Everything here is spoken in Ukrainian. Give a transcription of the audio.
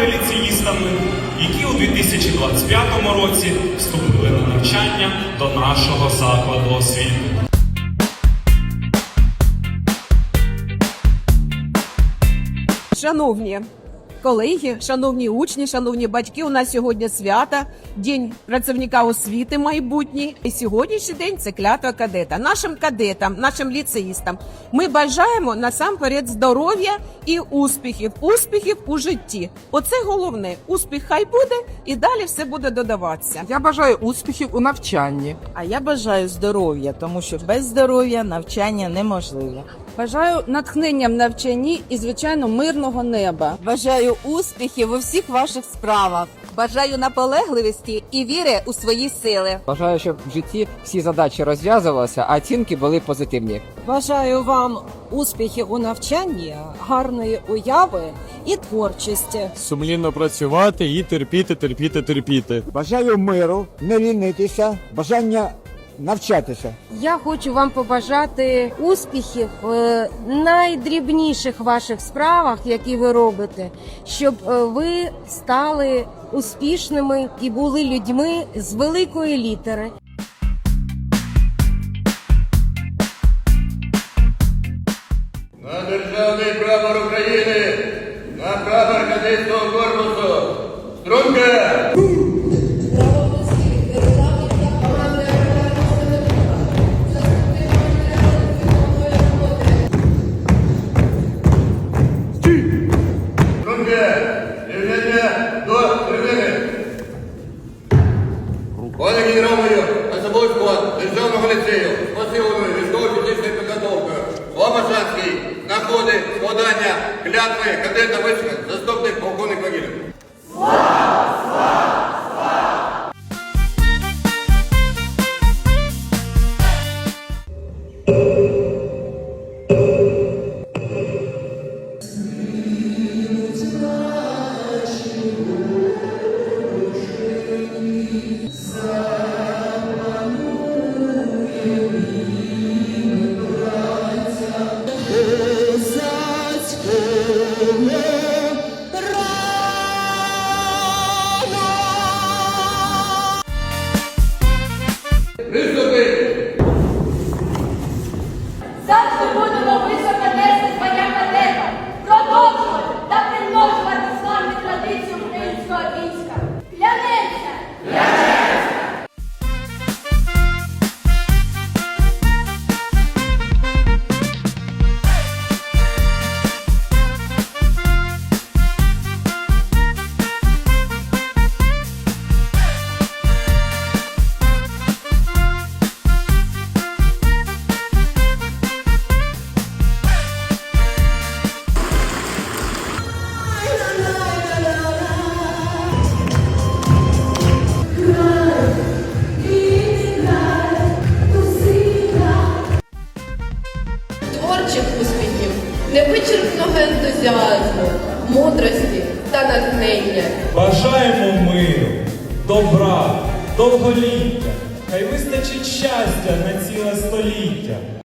стали які у 2025 році вступили на навчання до нашого закладу освіти. Шановні колеги, шановні учні, шановні батьки, у нас сьогодні свята, День працівника освіти майбутній. І сьогоднішній день це клятва кадета. Нашим кадетам, нашим ліцеїстам ми бажаємо насамперед здоров'я і успіхів, успіхів у житті. Оце головне. Успіх хай буде, і далі все буде додаватися. Я бажаю успіхів у навчанні. А я бажаю здоров'я, тому що без здоров'я навчання неможливе. Бажаю натхнення в навчанні і, звичайно, мирного неба. Бажаю успіхів у всіх ваших справах. Бажаю наполегливості і віри у свої сили. Бажаю, щоб в житті всі задачі розв'язувалися, а оцінки були позитивні. Бажаю вам успіхів у навчанні, гарної уяви і творчості. сумлінно працювати і терпіти, терпіти, терпіти. Бажаю миру, не лінитися, бажання навчатися. Я хочу вам побажати успіхів в найдрібніших ваших справах, які ви робите, щоб е, ви стали успішними і були людьми з великої літери. На державний прапор України, на прапор кадетського корпусу. Струнка! Пане генерал-майор, особовий склад Державного ліцею з посиленою військово-фізичною підготовкою Ломашанський знаходить складання клятви кадета вишка, заступник полковник Вагілів. Творчих успіхів, невичерпного ентузіазму, мудрості та натхнення. Бажаємо миру, добра, довголіття. Хай вистачить щастя на ціле століття.